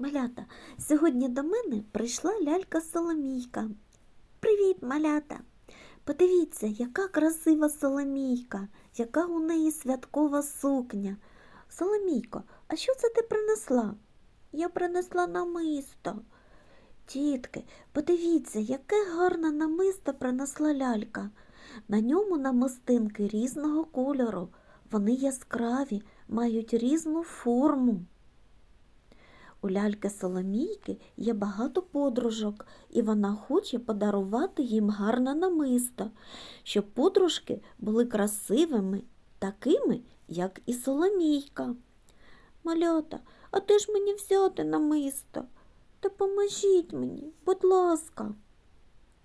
Малята, сьогодні до мене прийшла лялька Соломійка. Привіт, малята! Подивіться, яка красива Соломійка, яка у неї святкова сукня. Соломійко, а що це ти принесла? Я принесла намисто. Тітки, подивіться, яке гарне намисто принесла лялька. На ньому намистинки різного кольору. Вони яскраві, мають різну форму. У ляльки Соломійки є багато подружок, і вона хоче подарувати їм гарне намисто, щоб подружки були красивими, такими, як і Соломійка. Малята, а де ж мені взяти намисто? Допоможіть мені, будь ласка.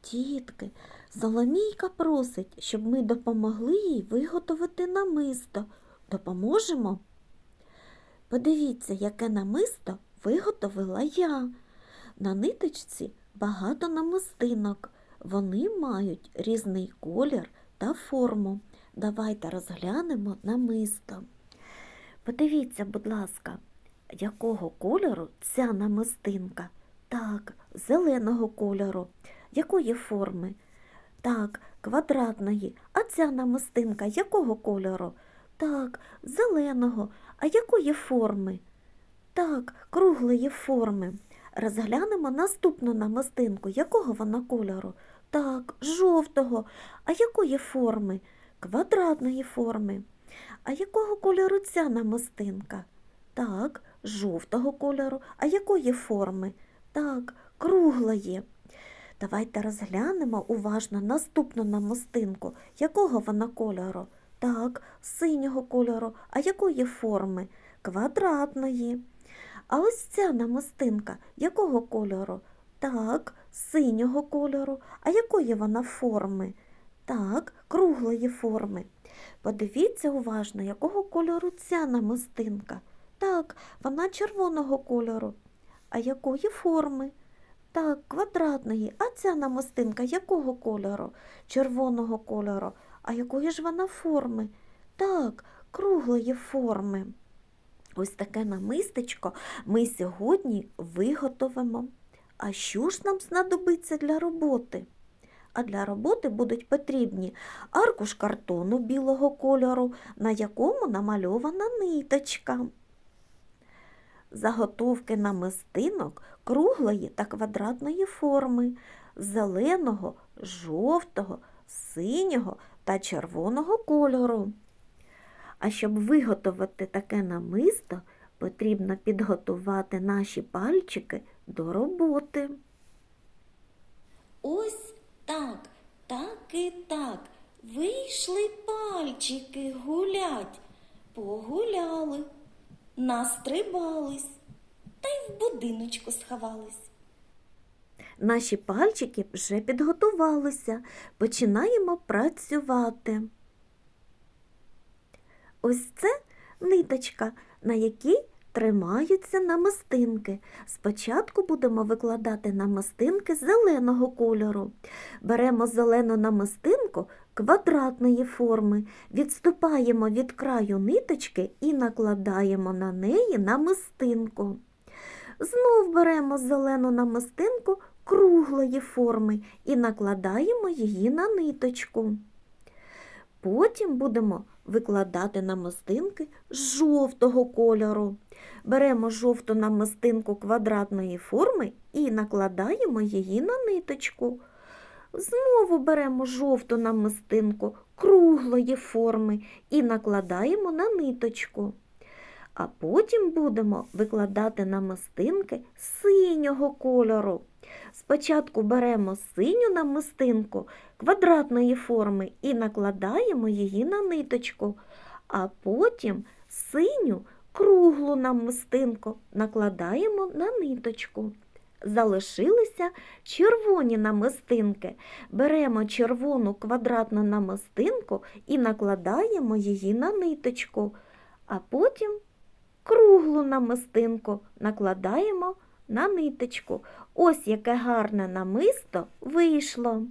Тітки, Соломійка просить, щоб ми допомогли їй виготовити намисто. Допоможемо? Подивіться, яке намисто виготовила я. На ниточці багато намистинок. Вони мають різний колір та форму. Давайте розглянемо намисто. Подивіться, будь ласка, якого кольору ця намистинка? Так, зеленого кольору. Якої форми? Так, квадратної. А ця намистинка якого кольору? Так, зеленого. А якої форми? Так, круглої форми. Розглянемо наступну намистинку. Якого вона кольору? Так, жовтого. А якої форми? Квадратної форми. А якого кольору ця намистинка? Так, жовтого кольору. А якої форми? Так, круглої. Давайте розглянемо уважно наступну намистинку. Якого вона кольору? Так, синього кольору. А якої форми? Квадратної. А ось ця намистинка якого кольору? Так, синього кольору. А якої вона форми? Так, круглої форми. Подивіться уважно, якого кольору ця намистинка. Так, вона червоного кольору. А якої форми? Так, квадратної. А ця намистинка якого кольору? Червоного кольору. А якої ж вона форми? Так, круглої форми. Ось таке намистечко ми сьогодні виготовимо. А що ж нам знадобиться для роботи? А для роботи будуть потрібні аркуш картону білого кольору, на якому намальована ниточка. Заготовки намистинок круглої та квадратної форми, зеленого, жовтого, синього та червоного кольору. А щоб виготовити таке намисто, потрібно підготувати наші пальчики до роботи. Ось так, так і так. Вийшли пальчики гулять, погуляли, настрибались та й в будиночку сховались. Наші пальчики вже підготувалися. Починаємо працювати. Ось це ниточка, на якій тримаються намистинки. Спочатку будемо викладати намистинки зеленого кольору. Беремо зелену намистинку квадратної форми, відступаємо від краю ниточки і накладаємо на неї намистинку. Знов беремо зелену намистинку круглої форми і накладаємо її на ниточку. Потім будемо викладати намистинки жовтого кольору. Беремо жовту намистинку квадратної форми і накладаємо її на ниточку. Знову беремо жовту намистинку круглої форми і накладаємо на ниточку. А потім будемо викладати намистинки синього кольору. Спочатку беремо синю намистинку квадратної форми і накладаємо її на ниточку, а потім синю круглу намистинку накладаємо на ниточку. Залишилися червоні намистинки. Беремо червону квадратну намистинку і накладаємо її на ниточку, а потім круглу намистинку накладаємо на ниточку. Ось яке гарне намисто вийшло.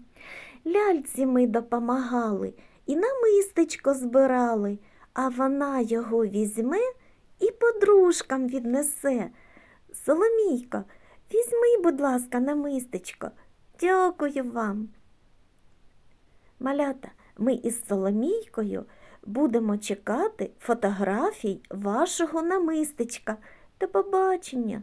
Ляльці ми допомагали і намистечко збирали, а вона його візьме і подружкам віднесе. Соломійко, візьми, будь ласка, намистечко. Дякую вам. Малята, ми із Соломійкою будемо чекати фотографій вашого намистечка. До побачення.